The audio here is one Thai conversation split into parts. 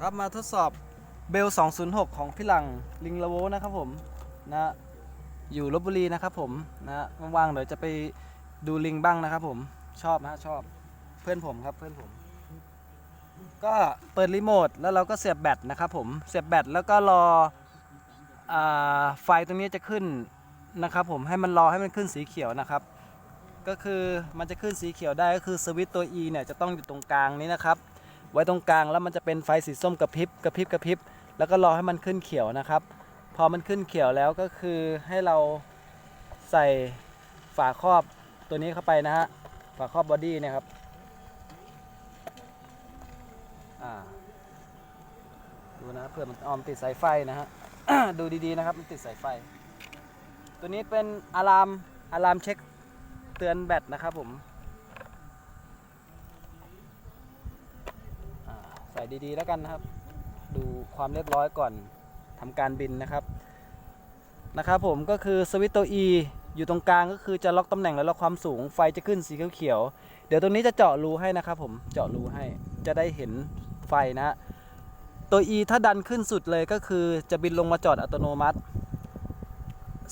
ครับมาทดสอบเบล 206 ของพี่หลังลิงละโวนะครับผมนะอยู่ลบบุรีนะครับผมนะว่างๆเดี๋ยวจะไปดูลิงบ้างนะครับผมชอบนะชอบเพื่อนผมครับเพื่อนผม ก็เปิดรีโมทแล้วเราก็เสียบแบตนะครับผมเสียบแบตแล้วก็รอไฟตรงนี้จะขึ้นนะครับผมให้มันรอให้มันขึ้นสีเขียวนะครับ ก็คือมันจะขึ้นสีเขียวได้ก็คือสวิตตัว E เนี่ยจะต้องอยู่ตรงกลางนี้นะครับ ไว้ตรงกลางแล้วมันจะเป็นไฟสีส้มกระพริบกระพริบกระพริบแล้วก็รอให้มันขึ้นเขียวนะครับ พอมันขึ้นเขียวแล้วก็คือให้เราใส่ฝาครอบตัวนี้เข้าไปนะฮะฝาครอบบอดี้เนี่ยครับดูนะเผื่อมันออมติดสายไฟนะฮะดูดีๆนะครับมันติดสายไฟ ตัวนี้เป็นอะลามอะลามเช็คเตือนแบตนะครับผม อ่าใส่ ดีๆ แล้วกันนะครับ ดูความเรียบร้อยก่อนทำการบินนะครับนะครับผมก็คือสวิตตัว E อยู่ตรงกลางก็คือจะล็อกตำแหน่งและล็อกความสูงไฟจะขึ้นสีเขียวๆเดี๋ยวตรงนี้จะเจาะรูให้นะครับผมเจาะรูให้จะได้เห็นไฟนะฮะตัว E ถ้าดันขึ้นสุดเลยก็คือจะบินลงมาจอดอัตโนมัติ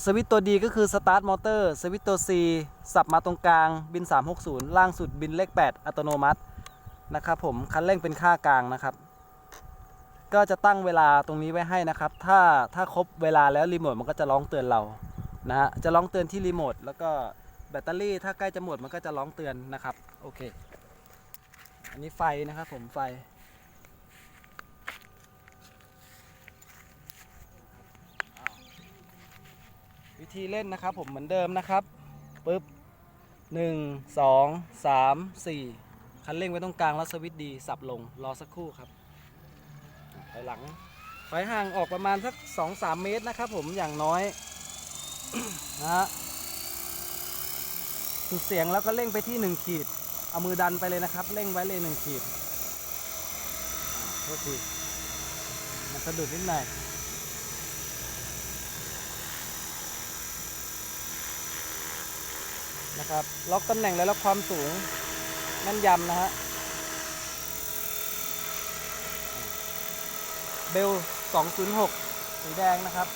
สวิตตัว D ก็คือสตาร์ทมอเตอร์สวิตตัว C สับมาตรงกลางบิน 360 ล่างสุดบินเลข 8 อัตโนมัติ นะครับผมคันเร่งเป็นค่ากลางนะครับ ก็จะตั้งเวลาตรงนี้ไว้ให้นะครับ ถ้าถ้าครบเวลาแล้วรีโมทมันก็จะร้องเตือนเรานะฮะจะร้องเตือนที่รีโมทแล้วก็แบตเตอรี่ถ้าใกล้จะหมดมันก็จะร้องเตือนนะครับโอเค อันนี้ไฟนะครับผมไฟวิธีเล่นนะครับผมเหมือนเดิมนะครับปึ๊บหนึ่งสองสามสี่ คันเร่งไว้ตรงกลางแล้วสวิตช์ดีสับลงรอสักครู่ครับถอยหลังถอยห่างออกประมาณสัก 2-3 เมตรนะครับผมอย่างน้อยนะฮะสุดเสียงแล้วก็เร่งไปที่ 1 ขีด เอามือดันไปเลยนะครับ เร่งไว้เลย 1 ขีดโทษทีมันสะดุดนิดหน่อยนะครับ ล็อกตำแหน่งและล็อกความสูง แม่นยำนะฮะ เบล 206 สีแดงนะครับ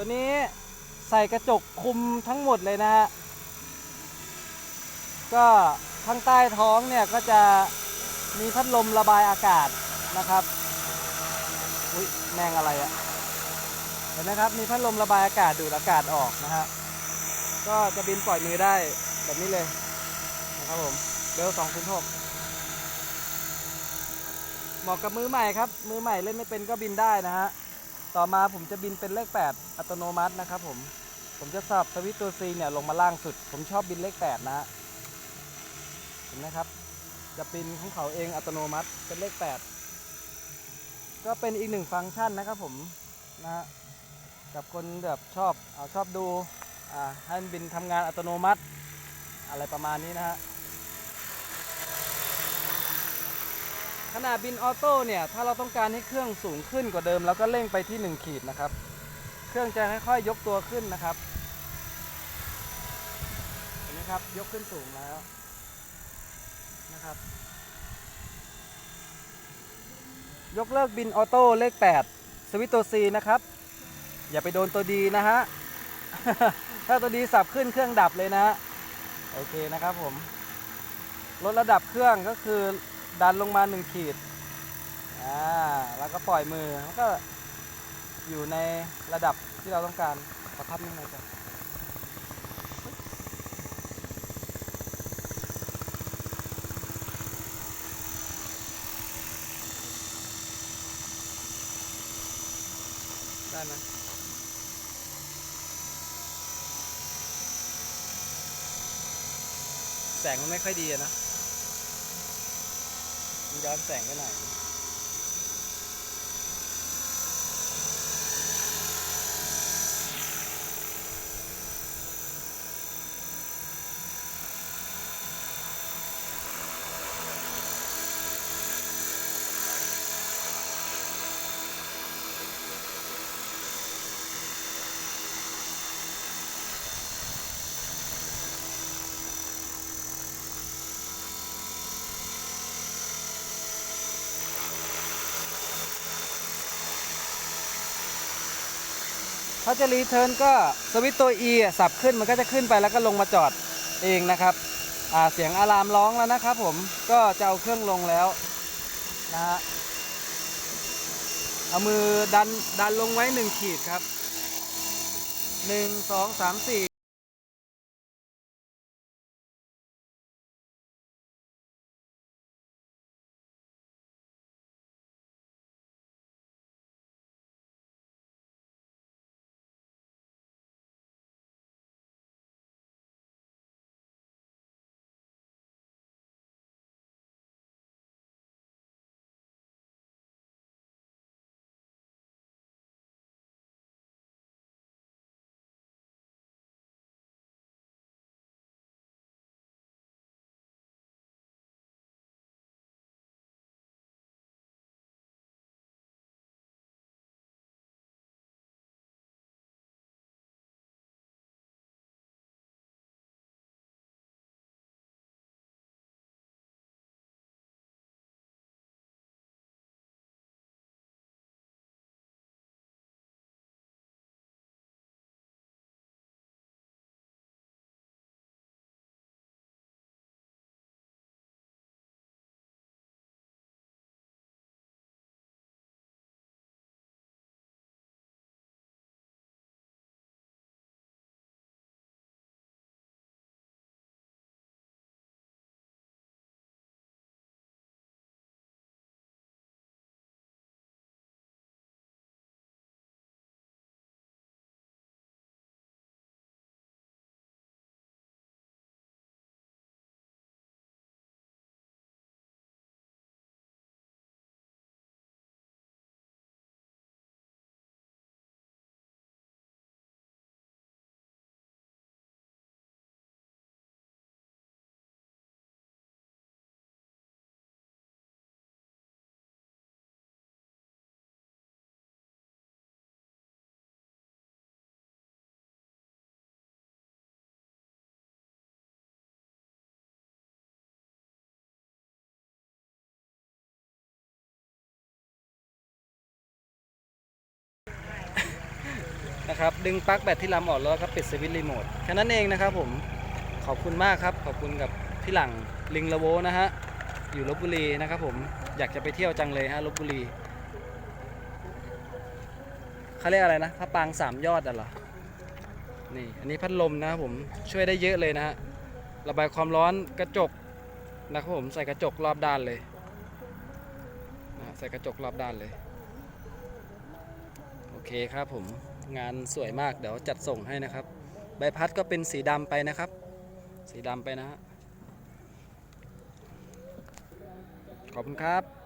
ตัวนี้ใส่กระจกคุมทั้งหมดเลยนะฮะ ก็ข้างใต้ท้องเนี่ยก็จะมีพัดลมระบายอากาศนะครับ อุ้ยแมงอะไรอะ่ะ เห็นไหมครับ มีพัดลมระบายอากาศดูดอากาศออกนะฮะ ก็จะบินปล่อยมือได้แบบนี้เลยนะครับผมเบล2 0 6เหมาะกับมือใหม่ครับ มือใหม่เล่นไม่เป็นก็บินได้นะฮะ ต่อมาผมจะบินเป็นเลข 8 อัตโนมัตินะครับผม ผมจะสับสวิตตัว C เนี่ยลงมาล่างสุด ผมชอบบินเลข 8นะฮะเห็นไหมครับ จะบินของเขาเองอัตโนมัติเป็นเลข 8 ก็เป็นอีกหนึ่งฟังก์ชันนะครับผมนะฮะกับคนแบบชอบอชอบดูให้มันบินทำงานอัตโนมัติ อะไรประมาณนี้นะฮะ ณะบินออโต้เนี่ย ถ้าเราต้องการให้เครื่องสูงขึ้นกว่าเดิมเราก็เร่งไปที่ 1 ขีดนะครับ เครื่องจะค่อยๆยกตัวขึ้นนะครับ เห็นไหมครับ ยกขึ้นสูงแล้วนะครับ ยกเลิกบินออโต้เลข 8 สวิตตัว C นะครับ อย่าไปโดนตัวดีนะฮะ ถ้าตัวดีสับขึ้นเครื่องดับเลยนะ โอเคนะครับผม ลดระดับเครื่องก็คือ ดันลงมา 1 ขีด อ่า แล้วก็ปล่อยมือมันก็อยู่ในระดับที่เราต้องการประทับนิดหน่อยจ้ะได้ไหมแสงมันไม่ค่อยดีนะ ย้อนแสงไปหน่อย เขาจะรีเทิร์นก็สวิตตัว E สับขึ้นมันก็จะขึ้นไปแล้วก็ลงมาจอดเองนะครับเสียงอะลามร้องแล้วนะครับผมก็จะเอาเครื่องลงแล้วนะฮะเอามือดันดันลงไว้ 1 ขีดครับ 1 2 3 4 นะครับดึงปลั๊กแบตที่ลำออกแล้วก็ปิดสวิตช์รีโมทแค่นั้นเองนะครับผมขอบคุณมากครับ ขอบคุณกับพี่หลังลิงละโวนะฮะอยู่ลบบุรีนะครับผมอยากจะไปเที่ยวจังเลยฮะลบบุรีเขาเรียกอะไรนะพระปางสามยอดอะเหรอนี่อันนี้พัดลมนะครับผมช่วยได้เยอะเลยนะฮะระบายความร้อนกระจกนะครับผมใส่กระจกรอบด้านเลยนะใส่กระจกรอบด้านเลย โอเคครับผม งานสวยมากเดี๋ยวจัดส่งให้นะครับ ใบพัดก็เป็นสีดำไปนะครับ สีดำไปนะฮะขอบคุณครับ